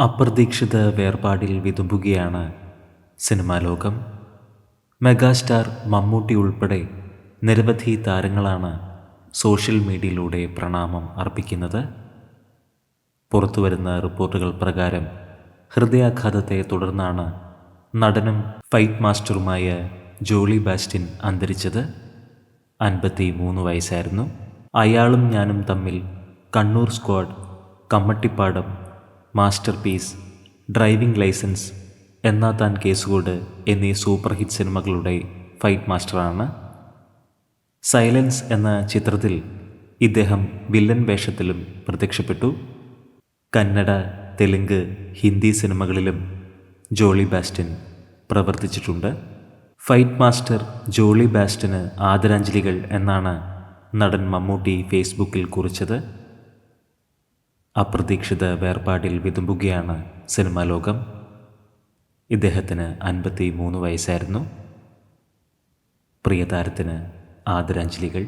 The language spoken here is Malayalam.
അപ്രതീക്ഷിത വേർപാടിൽ വിതുമ്പുകയാണ് സിനിമാ ലോകം. മെഗാസ്റ്റാർ മമ്മൂട്ടി ഉൾപ്പെടെ നിരവധി താരങ്ങളാണ് സോഷ്യൽ മീഡിയയിലൂടെ പ്രണാമം അർപ്പിക്കുന്നത്. പുറത്തുവരുന്ന റിപ്പോർട്ടുകൾ പ്രകാരം ഹൃദയാഘാതത്തെ തുടർന്നാണ് നടനും ഫൈറ്റ് മാസ്റ്ററുമായ ജോളി ബാസ്റ്റിൻ അന്തരിച്ചത്. അൻപത്തി മൂന്ന് വയസ്സായിരുന്നു. അയാളും ഞാനും തമ്മിൽ Kannur squad Kammattipaadam master piece driving licence എന്നാ താൻ കേസുകോട് എന്നീ സൂപ്പർ ഹിറ്റ് സിനിമകളുടെ ഫൈറ്റ് മാസ്റ്ററാണ്. സൈലൻസ് എന്ന ചിത്രത്തിൽ ഇദ്ദേഹം വില്ലൻ വേഷത്തിലും പ്രത്യക്ഷപ്പെട്ടു. കന്നഡ തെലുങ്ക് ഹിന്ദി സിനിമകളിലും ജോളി ബാസ്റ്റിൻ പ്രവർത്തിച്ചിട്ടുണ്ട്. ഫൈറ്റ് മാസ്റ്റർ ജോളി ബാസ്റ്റിന് ആദരാഞ്ജലികൾ എന്നാണ് നടൻ മമ്മൂട്ടി ഫേസ്ബുക്കിൽ കുറിച്ചത്. അപ്രതീക്ഷിത വേർപാടിൽ വിതുമ്പുകയാണ് സിനിമാ ലോകം. ഇദ്ദേഹത്തിന് അൻപത്തി മൂന്ന് വയസ്സായിരുന്നു. പ്രിയതാരത്തിന് ആദരാഞ്ജലികൾ.